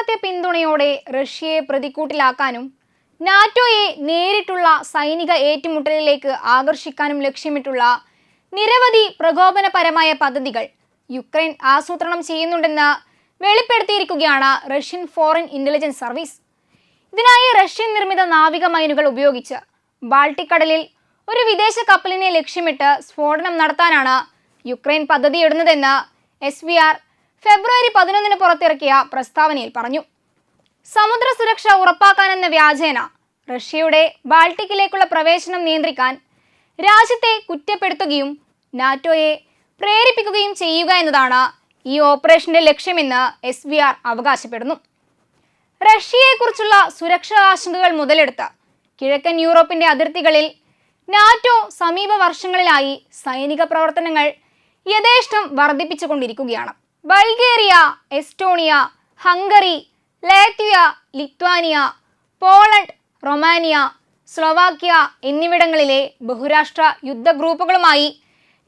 പാശ്ചാത്യ പിന്തുണയോടെ റഷ്യയെ പ്രതിക്കൂട്ടിലാക്കാനും നാറ്റോയെ നേരിട്ടുള്ള സൈനിക ഏറ്റുമുട്ടലിലേക്ക് ആകർഷിക്കാനും ലക്ഷ്യമിട്ടുള്ള നിരവധി പ്രകോപനപരമായ പദ്ധതികൾ യുക്രൈൻ ആസൂത്രണം ചെയ്യുന്നുണ്ടെന്ന് വെളിപ്പെടുത്തിയിരിക്കുകയാണ് റഷ്യൻ ഫോറിൻ ഇന്റലിജൻസ് സർവീസ്. ഇതിനായി റഷ്യൻ നിർമ്മിത നാവിക മൈനുകൾ ഉപയോഗിച്ച് ബാൾട്ടിക് കടലിൽ ഒരു വിദേശ കപ്പലിനെ ലക്ഷ്യമിട്ട് സ്ഫോടനം നടത്താനാണ് യുക്രൈൻ പദ്ധതിയിടുന്നതെന്ന് എസ് വി ആർ ഫെബ്രുവരി പതിനൊന്നിന് പുറത്തിറക്കിയ പ്രസ്താവനയിൽ പറഞ്ഞു സമുദ്ര സുരക്ഷ ഉറപ്പാക്കാനെന്ന വ്യാജേന റഷ്യയുടെ ബാൾട്ടിക്കിലേക്കുള്ള പ്രവേശനം നിയന്ത്രിക്കാൻ രാജ്യത്തെ കുറ്റപ്പെടുത്തുകയും നാറ്റോയെ പ്രേരിപ്പിക്കുകയും ചെയ്യുക എന്നതാണ് ഈ ഓപ്പറേഷന്റെ ലക്ഷ്യമെന്ന് എസ് വി ആർ അവകാശപ്പെടുന്നു. റഷ്യയെക്കുറിച്ചുള്ള സുരക്ഷാ ആശങ്കകൾ മുതലെടുത്ത് കിഴക്കൻ യൂറോപ്പിന്റെ അതിർത്തികളിൽ നാറ്റോ സമീപ വർഷങ്ങളിലായി സൈനിക പ്രവർത്തനങ്ങൾ യഥേഷ്ടം വർദ്ധിപ്പിച്ചുകൊണ്ടിരിക്കുകയാണ്. Bulgaria Estonia Hungary Latvia Lithuania Poland Romania Slovakia എന്നിവിടങ്ങളിലെ ബഹുരാഷ്ട്ര യുദ്ധ ഗ്രൂപ്പുകളുമായി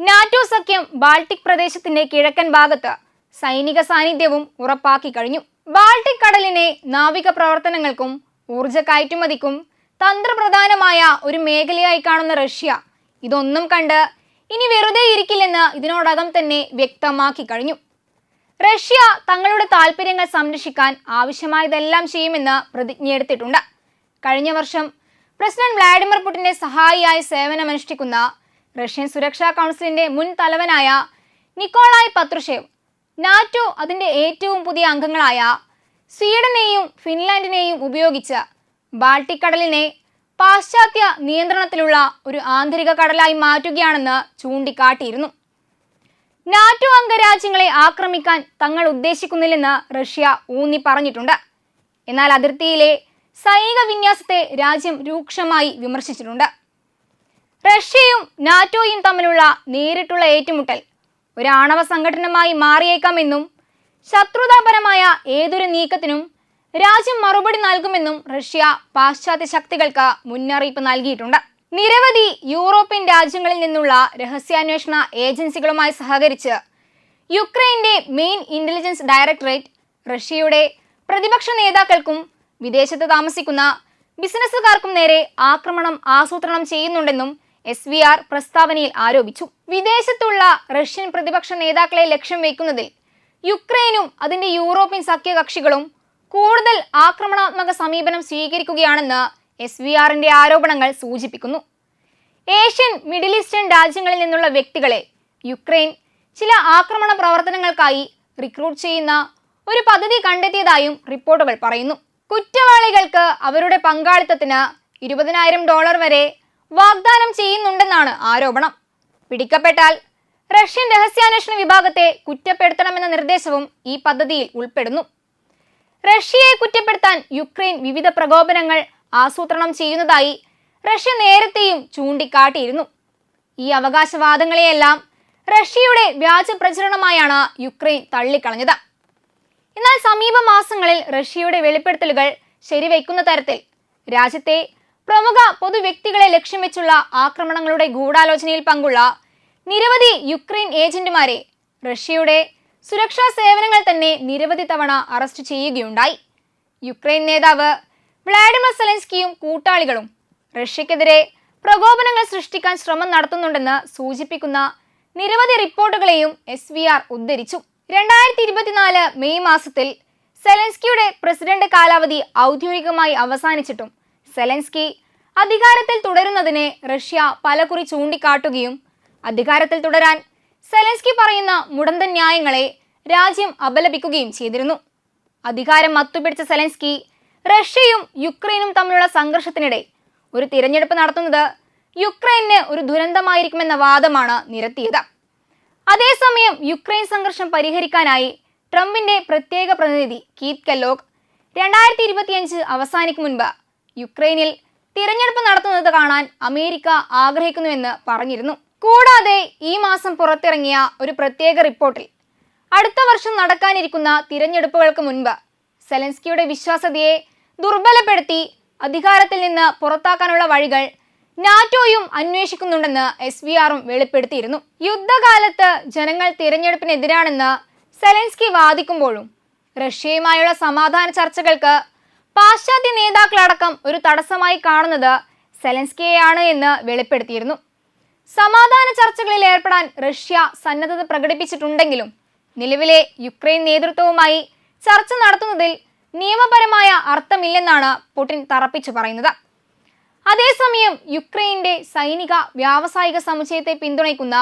നാറ്റോ സഖ്യം ബാൾട്ടിക് പ്രദേശത്തിന്റെ കിഴക്കൻ ഭാഗത്ത് സൈനിക സാന്നിധ്യവും ഉറപ്പാക്കി കഴിഞ്ഞു. ബാൾട്ടിക് കടലിനെ നാവിക പ്രവർത്തനങ്ങൾക്കും ഊർജ കയറ്റുമതിക്കും തന്ത്രപ്രധാനമായ ഒരു മേഖലയായി കാണുന്ന റഷ്യ ഇതൊന്നും കണ്ട് ഇനി വെറുതെ ഇരിക്കില്ലെന്ന് ഇതിനോടകം തന്നെ വ്യക്തമാക്കി കഴിഞ്ഞു. റഷ്യ തങ്ങളുടെ താൽപ്പര്യങ്ങൾ സംരക്ഷിക്കാൻ ആവശ്യമായതെല്ലാം ചെയ്യുമെന്ന് പ്രതിജ്ഞയെടുത്തിട്ടുണ്ട്. കഴിഞ്ഞ വർഷം പ്രസിഡന്റ് വ്ളാഡിമിർ പുടിന്റെ സഹായിയായി സേവനമനുഷ്ഠിക്കുന്ന റഷ്യൻ സുരക്ഷാ കൗൺസിലിന്റെ മുൻ തലവനായ നിക്കോളായ് പത്രുഷേവ് നാറ്റോ അതിന്റെ ഏറ്റവും പുതിയ അംഗങ്ങളായ സ്വീഡനെയും ഫിൻലാൻഡിനെയും ഉപയോഗിച്ച് ബാൾട്ടിക് കടലിനെ പാശ്ചാത്യ നിയന്ത്രണത്തിലുള്ള ഒരു ആന്തരിക കടലായി മാറ്റുകയാണെന്ന് ചൂണ്ടിക്കാട്ടിയിരുന്നു. നാറ്റോ അംഗരാജ്യങ്ങളെ ആക്രമിക്കാൻ തങ്ങൾ ഉദ്ദേശിക്കുന്നില്ലെന്ന് റഷ്യ ഊന്നി പറഞ്ഞിട്ടുണ്ട്. എന്നാൽ അതിർത്തിയിലെ സൈനിക വിന്യാസത്തെ രാജ്യം രൂക്ഷമായി വിമർശിച്ചിട്ടുണ്ട്. റഷ്യയും നാറ്റോയും തമ്മിലുള്ള നേരിട്ടുള്ള ഏറ്റുമുട്ടൽ ഒരു സംഘടനമായി മാറിയേക്കാമെന്നും ശത്രുതാപരമായ ഏതൊരു നീക്കത്തിനും രാജ്യം മറുപടി നൽകുമെന്നും റഷ്യ പാശ്ചാത്യ ശക്തികൾക്ക് മുന്നറിയിപ്പ് നൽകിയിട്ടുണ്ട്. നിരവധി യൂറോപ്യൻ രാജ്യങ്ങളിൽ നിന്നുള്ള രഹസ്യാന്വേഷണ ഏജൻസികളുമായി സഹകരിച്ച് യുക്രൈന്റെ മെയിൻ ഇന്റലിജൻസ് ഡയറക്ടറേറ്റ് റഷ്യയുടെ പ്രതിപക്ഷ നേതാക്കൾക്കും വിദേശത്ത് താമസിക്കുന്ന ബിസിനസ്സുകാർക്കും നേരെ ആക്രമണം ആസൂത്രണം ചെയ്യുന്നുണ്ടെന്നും എസ് വി ആർ പ്രസ്താവനയിൽ ആരോപിച്ചു. വിദേശത്തുള്ള റഷ്യൻ പ്രതിപക്ഷ നേതാക്കളെ ലക്ഷ്യം വയ്ക്കുന്നതിൽ യുക്രൈനും അതിന്റെ യൂറോപ്യൻ സഖ്യകക്ഷികളും കൂടുതൽ ആക്രമണാത്മക സമീപനം സ്വീകരിക്കുകയാണെന്ന് എസ് വി ആറിന്റെ ആരോപണങ്ങൾ സൂചിപ്പിക്കുന്നു. ഏഷ്യൻ മിഡിൽ ഈസ്റ്റേൺ രാജ്യങ്ങളിൽ നിന്നുള്ള വ്യക്തികളെ യുക്രൈൻ ചില ആക്രമണ പ്രവർത്തനങ്ങൾക്കായി റിക്രൂട്ട് ചെയ്യുന്ന ഒരു പദ്ധതി കണ്ടെത്തിയതായും റിപ്പോർട്ടുകൾ പറയുന്നു. കുറ്റവാളികൾക്ക് അവരുടെ പങ്കാളിത്തത്തിന് ഇരുപതിനായിരം ഡോളർ വരെ വാഗ്ദാനം ചെയ്യുന്നുണ്ടെന്നാണ് ആരോപണം. പിടിക്കപ്പെട്ടാൽ റഷ്യൻ രഹസ്യാന്വേഷണ വിഭാഗത്തെ കുറ്റപ്പെടുത്തണമെന്ന നിർദ്ദേശവും ഈ പദ്ധതിയിൽ ഉൾപ്പെടുന്നു. റഷ്യയെ കുറ്റപ്പെടുത്താൻ യുക്രൈൻ വിവിധ പ്രകോപനങ്ങൾ ആസൂത്രണം ചെയ്യുന്നതായി റഷ്യ നേരത്തെയും ചൂണ്ടിക്കാട്ടിയിരുന്നു. ഈ അവകാശവാദങ്ങളെയെല്ലാം റഷ്യയുടെ വ്യാജ പ്രചരണമായാണ് യുക്രൈൻ തള്ളിക്കളഞ്ഞത്. എന്നാൽ സമീപ മാസങ്ങളിൽ റഷ്യയുടെ വെളിപ്പെടുത്തലുകൾ ശരിവയ്ക്കുന്ന തരത്തിൽ രാജ്യത്തെ പ്രമുഖ പൊതുവ്യക്തികളെ ലക്ഷ്യം വെച്ചുള്ള ആക്രമണങ്ങളുടെ ഗൂഢാലോചനയിൽ പങ്കുള്ള നിരവധി യുക്രൈൻ ഏജന്റുമാരെ റഷ്യയുടെ സുരക്ഷാ സേവനങ്ങൾ തന്നെ നിരവധി തവണ അറസ്റ്റ് ചെയ്യുകയുണ്ടായി. യുക്രൈൻ നേതാവ് വ്ളാഡിമിർ സെലൻസ്കിയും കൂട്ടാളികളും റഷ്യക്കെതിരെ പ്രകോപനങ്ങൾ സൃഷ്ടിക്കാൻ ശ്രമം നടത്തുന്നുണ്ടെന്ന് സൂചിപ്പിക്കുന്ന നിരവധി റിപ്പോർട്ടുകളെയും എസ് വി ആർ ഉദ്ധരിച്ചു. രണ്ടായിരത്തി ഇരുപത്തിനാല് മെയ് മാസത്തിൽ സെലൻസ്കിയുടെ പ്രസിഡന്റ് കാലാവധി ഔദ്യോഗികമായി അവസാനിച്ചിട്ടും സെലൻസ്കി അധികാരത്തിൽ തുടരുന്നതിനെ റഷ്യ പലകുറി ചൂണ്ടിക്കാട്ടുകയും അധികാരത്തിൽ തുടരാൻ സെലൻസ്കി പറയുന്ന മുടന്തൻ ന്യായങ്ങളെ രാജ്യം അപലപിക്കുകയും ചെയ്തിരുന്നു. അധികാരം മത്തുപിടിച്ച സെലൻസ്കി റഷ്യയും യുക്രൈനും തമ്മിലുള്ള സംഘർഷത്തിനിടെ ഒരു തിരഞ്ഞെടുപ്പ് നടത്തുന്നത് യുക്രൈന് ഒരു ദുരന്തമായിരിക്കുമെന്ന വാദമാണ് നിരത്തിയത്. അതേസമയം യുക്രൈൻ സംഘർഷം പരിഹരിക്കാനായി ട്രംപിന്റെ പ്രത്യേക പ്രതിനിധി കീത് കല്ലോഗ് രണ്ടായിരത്തി ഇരുപത്തിയഞ്ച് അവസാനിക്കും മുൻപ് യുക്രൈനിൽ തിരഞ്ഞെടുപ്പ് നടത്തുന്നത് കാണാൻ അമേരിക്ക ആഗ്രഹിക്കുന്നുവെന്ന് പറഞ്ഞിരുന്നു. കൂടാതെ ഈ മാസം പുറത്തിറങ്ങിയ ഒരു പ്രത്യേക റിപ്പോർട്ടിൽ അടുത്ത വർഷം നടക്കാനിരിക്കുന്ന തിരഞ്ഞെടുപ്പുകൾക്ക് മുൻപ് സെലൻസ്കിയുടെ വിശ്വാസ്യതയെ ദുർബലപ്പെടുത്തി അധികാരത്തിൽ നിന്ന് പുറത്താക്കാനുള്ള വഴികൾ നാറ്റോയും അന്വേഷിക്കുന്നുണ്ടെന്ന് എസ് വി ആറും വെളിപ്പെടുത്തിയിരുന്നു. യുദ്ധകാലത്ത് ജനങ്ങൾ തിരഞ്ഞെടുപ്പിനെതിരാണെന്ന് സെലൻസ്കി വാദിക്കുമ്പോഴും റഷ്യയുമായുള്ള സമാധാന ചർച്ചകൾക്ക് പാശ്ചാത്യ നേതാക്കളടക്കം ഒരു തടസ്സമായി കാണുന്നത് സെലൻസ്കിയെയാണ് എന്ന് വെളിപ്പെടുത്തിയിരുന്നു. സമാധാന ചർച്ചകളിൽ ഏർപ്പെടാൻ റഷ്യ സന്നദ്ധത പ്രകടിപ്പിച്ചിട്ടുണ്ടെങ്കിലും നിലവിലെ യുക്രൈൻ നേതൃത്വവുമായി ചർച്ച നടത്തുന്നതിൽ നിയമപരമായ അർത്ഥമില്ലെന്നാണ് പുടിൻ തറപ്പിച്ചു പറയുന്നത്. അതേസമയം യുക്രൈന്റെ സൈനിക വ്യാവസായിക സമുച്ചയത്തെ പിന്തുണയ്ക്കുന്ന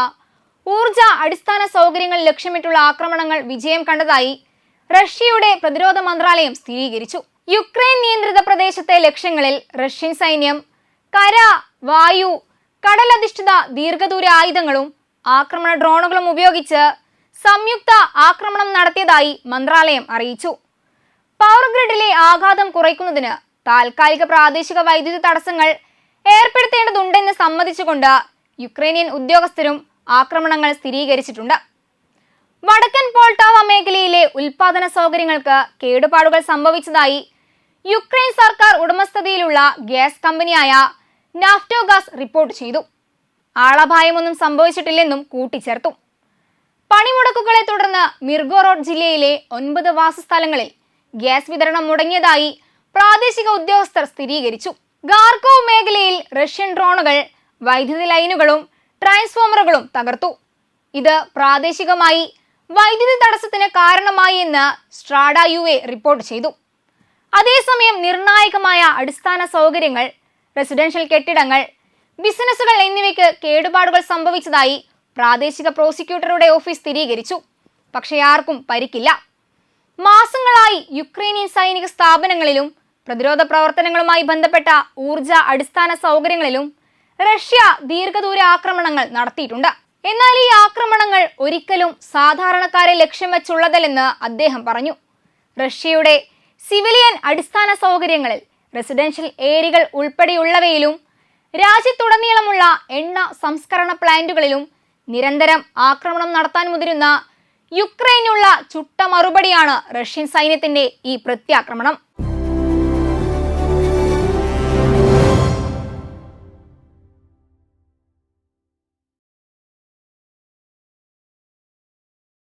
ഊർജ അടിസ്ഥാന സൗകര്യങ്ങൾ ലക്ഷ്യമിട്ടുള്ള ആക്രമണങ്ങൾ വിജയം കണ്ടതായി റഷ്യയുടെ പ്രതിരോധ മന്ത്രാലയം സ്ഥിരീകരിച്ചു. യുക്രൈൻ നിയന്ത്രിത പ്രദേശത്തെ ലക്ഷ്യങ്ങളിൽ റഷ്യൻ സൈന്യം കര വായു കടലധിഷ്ഠിത ദീർഘദൂര ആയുധങ്ങളും ആക്രമണ ഡ്രോണുകളും ഉപയോഗിച്ച് സംയുക്ത ആക്രമണം നടത്തിയതായി മന്ത്രാലയം അറിയിച്ചു. പവർ ഗ്രിഡിലെ ആഘാതം കുറയ്ക്കുന്നതിന് താൽക്കാലിക പ്രാദേശിക വൈദ്യുതി തടസ്സങ്ങൾ ഏർപ്പെടുത്തേണ്ടതുണ്ടെന്ന് സമ്മതിച്ചുകൊണ്ട് യുക്രൈനിയൻ ഉദ്യോഗസ്ഥരും ആക്രമണങ്ങൾ സ്ഥിരീകരിച്ചിട്ടുണ്ട്. വടക്കൻ പോൾട്ടാവ മേഖലയിലെ ഉൽപാദന സൗകര്യങ്ങൾക്ക് കേടുപാടുകൾ സംഭവിച്ചതായി യുക്രൈൻ സർക്കാർ ഉടമസ്ഥതയിലുള്ള ഗ്യാസ് കമ്പനിയായ നാഫ്റ്റോഗാസ് റിപ്പോർട്ട് ചെയ്തു. ആളപായമൊന്നും സംഭവിച്ചിട്ടില്ലെന്നും കൂട്ടിച്ചേർത്തു. പണിമുടക്കുകളെ തുടർന്ന് മിർഗോറോഡ് ജില്ലയിലെ ഒൻപത് വാസസ്ഥലങ്ങളിൽ ഗ്യാസ് വിതരണം മുടങ്ങിയതായി പ്രാദേശിക ഉദ്യോഗസ്ഥർ സ്ഥിരീകരിച്ചു. ഗാർക്കോവ് മേഖലയിൽ റഷ്യൻ ഡ്രോണുകൾ വൈദ്യുതി ലൈനുകളും ട്രാൻസ്ഫോമറുകളും തകർത്തു. ഇത് പ്രാദേശികമായി വൈദ്യുതി തടസ്സത്തിന് കാരണമായി എന്ന് സ്ട്രാഡ യു എ റിപ്പോർട്ട് ചെയ്തു. അതേസമയം നിർണായകമായ അടിസ്ഥാന സൗകര്യങ്ങൾ റെസിഡൻഷ്യൽ കെട്ടിടങ്ങൾ ബിസിനസ്സുകൾ എന്നിവയ്ക്ക് കേടുപാടുകൾ സംഭവിച്ചതായി പ്രാദേശിക പ്രോസിക്യൂട്ടറുടെ ഓഫീസ് സ്ഥിരീകരിച്ചു. പക്ഷേ ആർക്കും പരിക്കില്ല. മാസങ്ങളായി യുക്രൈനിയൻ സൈനിക സ്ഥാപനങ്ങളിലും പ്രതിരോധ പ്രവർത്തനങ്ങളുമായി ബന്ധപ്പെട്ട ഊർജ അടിസ്ഥാന സൗകര്യങ്ങളിലും റഷ്യ ദീർഘദൂര ആക്രമണങ്ങൾ നടത്തിയിട്ടുണ്ട്. എന്നാൽ ഈ ആക്രമണങ്ങൾ ഒരിക്കലും സാധാരണക്കാരെ ലക്ഷ്യം വെച്ചുള്ളതല്ലെന്ന് അദ്ദേഹം പറഞ്ഞു. റഷ്യയുടെ സിവിലിയൻ അടിസ്ഥാന സൗകര്യങ്ങളിൽ റെസിഡൻഷ്യൽ ഏരിയകൾ ഉൾപ്പെടെയുള്ളവയിലും രാജ്യത്തുടനീളമുള്ള എണ്ണ സംസ്കരണ പ്ലാന്റുകളിലും നിരന്തരം ആക്രമണം നടത്താൻ മുതിരുന്ന യുക്രൈനുള്ള ചുട്ട മറുപടിയാണ് റഷ്യൻ സൈന്യത്തിന്റെ ഈ പ്രത്യാക്രമണം.